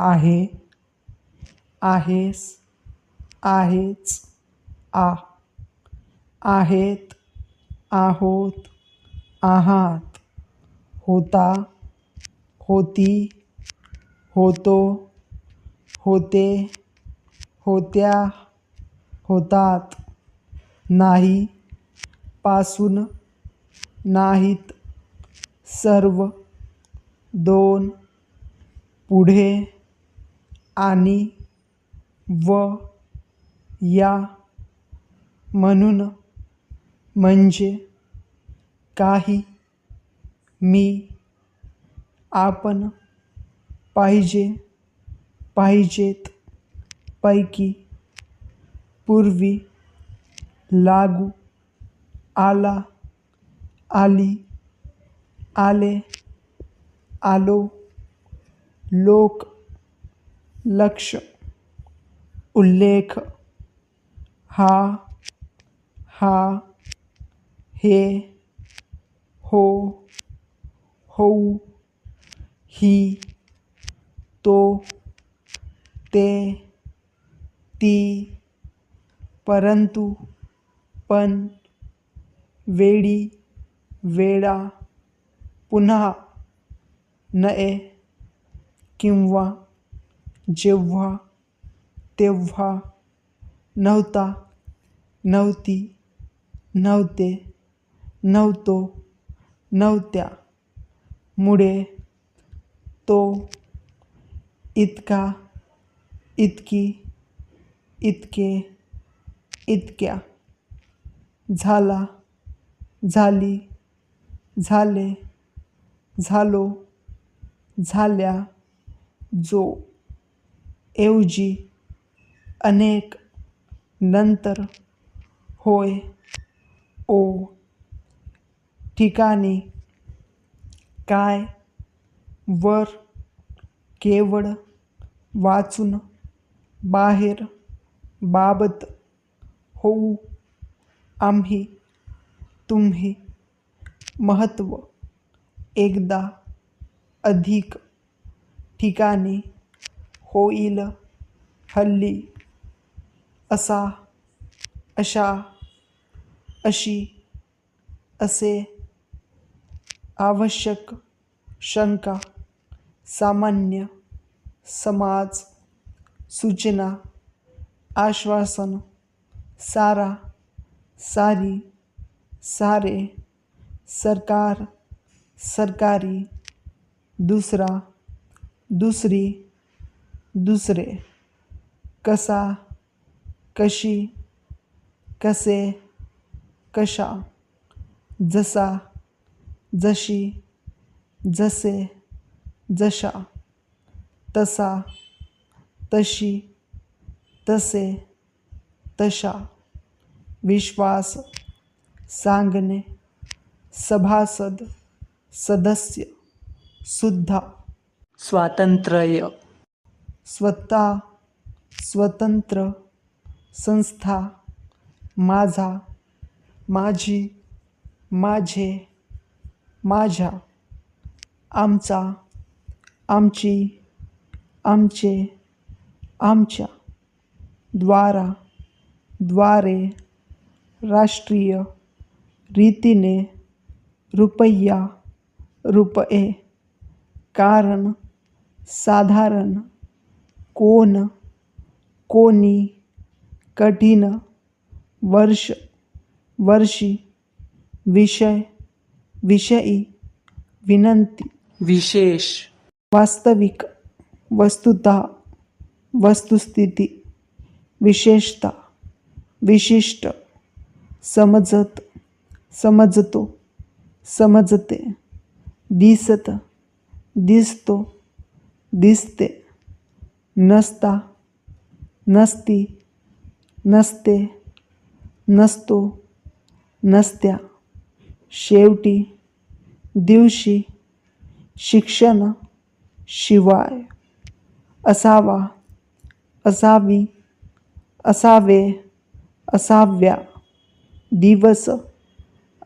आहे आहेस आहेच आ आहेत आहोत आहात होता होती होतो होते होत्या होतात नाही पासून नाहीत सर्व दोन पुढे आणि व या म्हणून म्हणजे काही मी आपण पाहिजे पाहिजेत पैकी पूर्वी लागू आला आली आले आलो लोक लक्ष उल्लेख, हा हा, हे, हो होऊ ही तो ते, ती, परंतु पण वेळी वेळा पुन्हा नये किंवा जेव्हा तेव्हा नव्हता नव्हती नव्हते नव्हतो नव्हत्या. मुळे तो इतका इतकी इतके इतक्या. झाला झाली झाले झालो झाल्या जो ऐवजी अनेक नंतर होय ओ ठिकाणी काय वर केवळ वाचून बाहेर बाबत होऊ आम्ही तुम्ही महत्त्व एकदा अधिक ठिकाणी होईल. हल्ली असा, अशा, अशी, असे आवश्यक शंका, सामान्य समाज सूचना, आश्वासन, सारा, सारी, सारे, सरकार, सरकारी, दुसरा, दुसरी दुसरे. कसा कशी कसे कशा. जसा जशी जसे जशा. तसा तशी तसे तशा. विश्वास सांगणे. सभासद सदस्य सुद्धा. स्वातंत्र्य. स्वतः स्वतंत्र संस्था माझा माझी माझे माझ्या आमचा आमची आमचे आमच्या द्वारा द्वारे राष्ट्रीय रीतीने रुपया रुपये कारण साधारण कोण कोणी कठीण वर्ष वर्षी विषय विषयी विनंती. विशेष. वास्तविक वस्तुतः वस्तुस्थिती विशेषता विशिष्ट समजत समजतो समजते दिसत दिसतो दिसते. नसता नसती नसते नसतो नसत्या. शेवटी दिवशी शिक्षण शिवाय असावा असावी असावे असाव्या. दिवस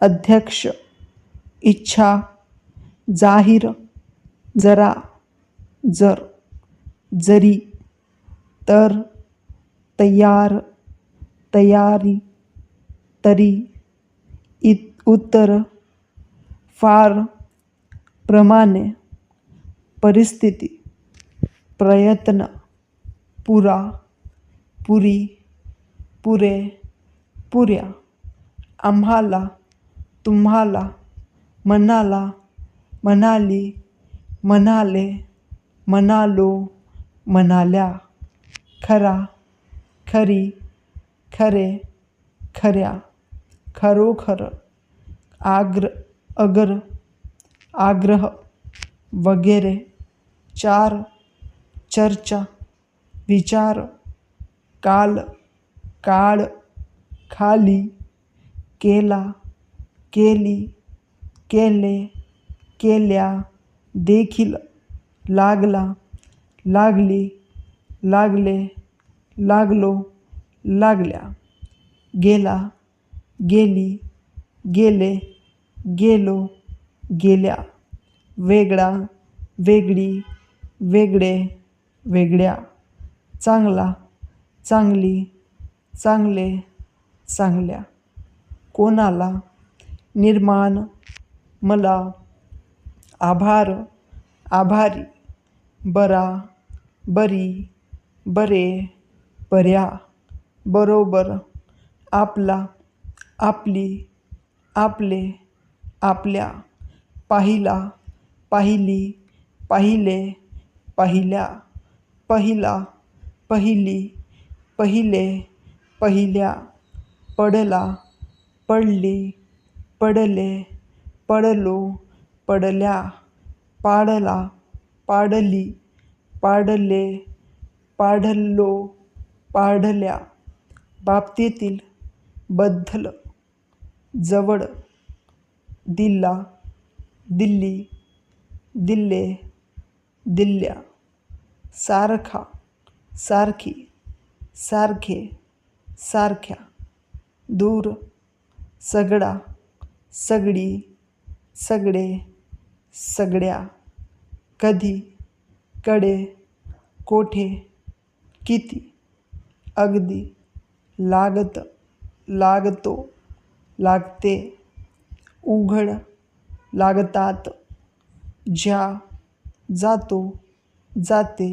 अध्यक्ष इच्छा जाहीर जरा जर. जरी तर तयार तयारी तरी इत उत्तर फार प्रमाणे परिस्थिती प्रयत्न पुरा पुरी पुरे पुऱ्या आम्हाला तुम्हाला म्हणाला म्हणाली म्हणाले म्हणालो म्हणाल्या, खरा, खरी, खरे, खऱ्या, खरोखर, आग्र, अगर, आग्रह, वगैरे, चार, चर्चा, विचार, काल, काळ, खाली, केला, केली, केले, केल्या, देखील, लागला लागली लागले लागलो लागल्या. गेला गेली गेले गेलो गेल्या. वेगळा वेगळी वेगळे वेगळ्या. चांगला चांगली चांगले चांगल्या. कोणाला? निर्माण मला. आभार आभारी. बरा. बरी, बरे, बऱ्या, बरोबर, आपला, आपली, आपले, आपल्या, पाहिला, पाहिली, पाहिले, पाहिल्या, पहिला, पहिली, पहिले, पहिल्या, पडला, पडली, पडले, पडलो, पडल्या, पाडला, पाडली. पाडले पाडलो पाडल्या बाबतीतील बद्दल जवळ दिल्ला दिल्ली दिल्ले दिल्ल्या सारखा सारखी सारखे सारख्या दूर सगळा सगळी सगळे सगळ्या कधी कडे कोठे किती अगदी लागत लागतो लागते उघड लागतात ज्या जातो जाते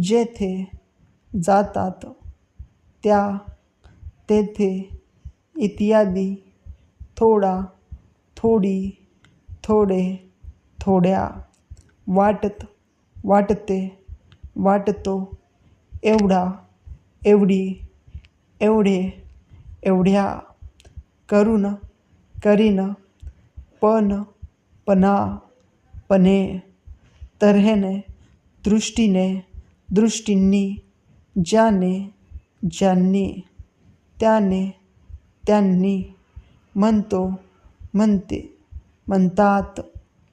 जेथे जातात त्या तेथे इत्यादी थोडा थोडी थोडे थोड्या वाटत वाटते वाटतो एवढा एवढी एवढे एवढ्या करून करीन पण पणा पणे तऱ्हेने दृष्टीने दृष्टींनी ज्याने ज्यांनी त्याने त्यांनी म्हणतो म्हणते म्हणतात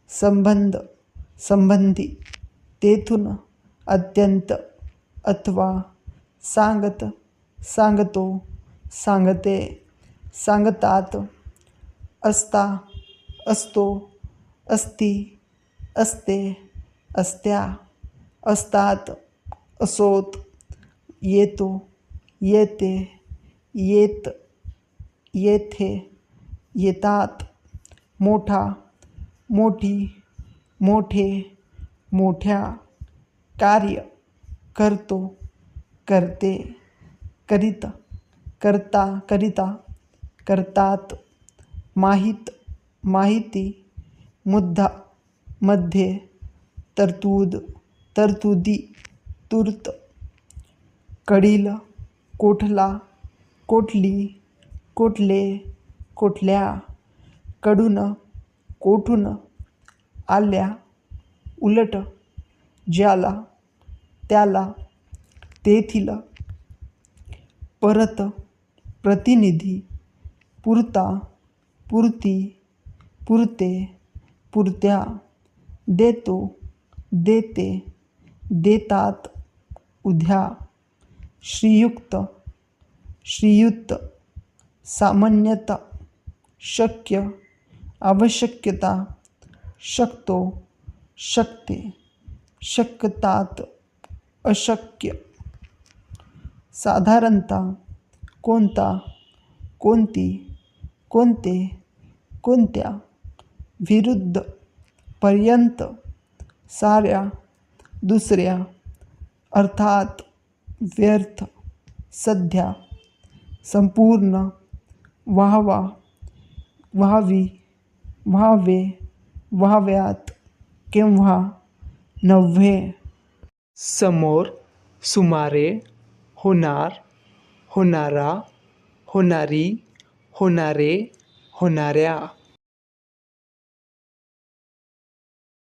संबंध संबंधी. तेथून अत्यंत अथवा सांगत, सांगतो, सांगते, सांगतात, असता, असतो, असती, असते, असत्या, असतात, असोत, येतो, येते, येत, येथे, येतात, मोठा, मोठी, मोठे, मोठ्या कार्य करतो करते करीत करता करिता करतात माहीत माहिती मुद्दा मध्ये तरतूद तरतुदी तूर्त कडील कोठला कोठली कोठले कोठल्या कडून कोठून आल्या उलट ज्याला त्याला तेथील परत प्रतिनिधी पुरता पुरती पुरते पुरत्या देतो देते देतात उद्या. श्रीयुक्त श्रीयुत सामान्यतः शक्य आवश्यकता शकतो शकते. शकतात अशक्य। साधारणता, कोणता? कोणती? कोणते? कोणत्या? विरुद्ध। पर्यंत। साऱ्या। दुसऱ्या। अर्थात व्यर्थ। सध्या। संपूर्ण। व्हावा। व्हावी। व्हावे। व्हाव्यात। केव्हा? नव्हे समोर सुमारे होणार होणारा होणारी होणारे होणाऱ्या।